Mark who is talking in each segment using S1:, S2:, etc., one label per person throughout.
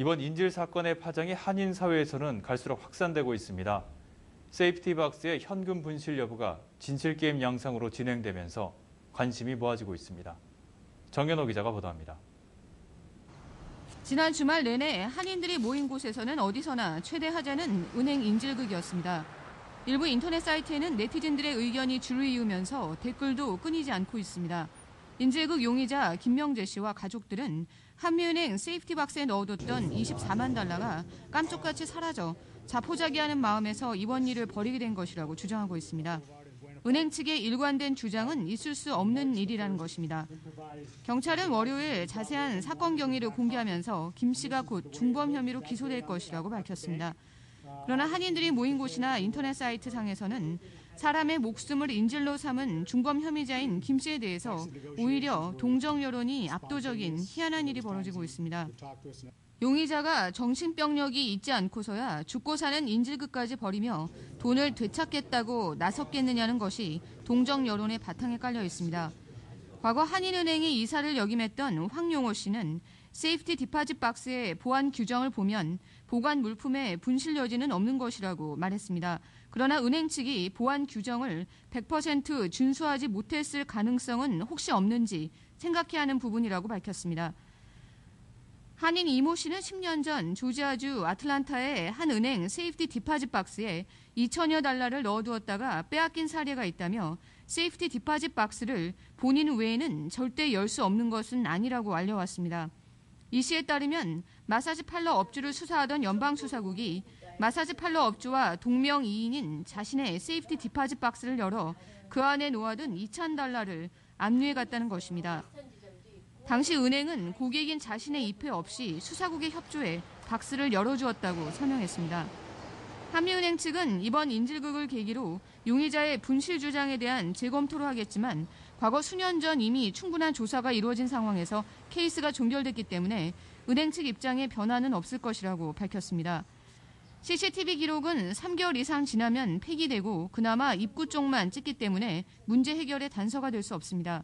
S1: 이번 인질 사건의 파장이 한인 사회에서는 갈수록 확산되고 있습니다. 세이프티박스의 현금 분실 여부가 진실게임 양상으로 진행되면서 관심이 모아지고 있습니다. 정현호 기자가 보도합니다.
S2: 지난 주말 내내 한인들이 모인 곳에서는 어디서나 최대 하자는 은행 인질극이었습니다. 일부 인터넷 사이트에는 네티즌들의 의견이 줄을 이으면서 댓글도 끊이지 않고 있습니다. 인질극 용의자 김명재 씨와 가족들은 한미은행 세이프티박스에 넣어뒀던 24만 달러가 깜짝같이 사라져 자포자기하는 마음에서 이번 일을 벌이게 된 것이라고 주장하고 있습니다. 은행 측의 일관된 주장은 있을 수 없는 일이라는 것입니다. 경찰은 월요일 자세한 사건 경위를 공개하면서 김 씨가 곧 중범 혐의로 기소될 것이라고 밝혔습니다. 그러나 한인들이 모인 곳이나 인터넷 사이트 상에서는 사람의 목숨을 인질로 삼은 중범 혐의자인 김 씨에 대해서 오히려 동정 여론이 압도적인 희한한 일이 벌어지고 있습니다. 용의자가 정신병력이 있지 않고서야 죽고 사는 인질극까지 벌이며 돈을 되찾겠다고 나섰겠느냐는 것이 동정 여론의 바탕에 깔려 있습니다. 과거 한인은행이 이사를 역임했던 황용호 씨는 세이프티 디파짓 박스의 보안 규정을 보면 보관 물품에 분실 여지는 없는 것이라고 말했습니다. 그러나 은행 측이 보안 규정을 100% 준수하지 못했을 가능성은 혹시 없는지 생각해야 하는 부분이라고 밝혔습니다. 한인 이모 씨는 10년 전 조지아주 아틀란타의 한 은행 세이프티 디파짓 박스에 2천여 달러를 넣어두었다가 빼앗긴 사례가 있다며 세이프티 디파짓 박스를 본인 외에는 절대 열 수 없는 것은 아니라고 알려왔습니다. 이 씨에 따르면 마사지 팔러 업주를 수사하던 연방수사국이 마사지 팔러 업주와 동명이인인 자신의 세이프티 디파짓 박스를 열어 그 안에 놓아둔 2천 달러를 압류해 갔다는 것입니다. 당시 은행은 고객인 자신의 입회 없이 수사국에 협조해 박스를 열어주었다고 설명했습니다. 한미은행 측은 이번 인질극을 계기로 용의자의 분실 주장에 대한 재검토를 하겠지만 과거 수년 전 이미 충분한 조사가 이루어진 상황에서 케이스가 종결됐기 때문에 은행 측 입장에 변화는 없을 것이라고 밝혔습니다. CCTV 기록은 3개월 이상 지나면 폐기되고 그나마 입구 쪽만 찍기 때문에 문제 해결의 단서가 될 수 없습니다.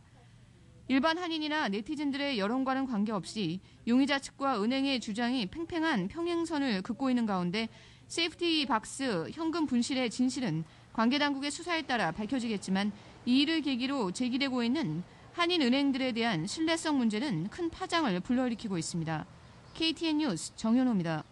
S2: 일반 한인이나 네티즌들의 여론과는 관계없이 용의자 측과 은행의 주장이 팽팽한 평행선을 긋고 있는 가운데 세이프티 박스 현금 분실의 진실은 관계 당국의 수사에 따라 밝혀지겠지만 이 일을 계기로 제기되고 있는 한인 은행들에 대한 신뢰성 문제는 큰 파장을 불러일으키고 있습니다. KTN 뉴스 정현호입니다.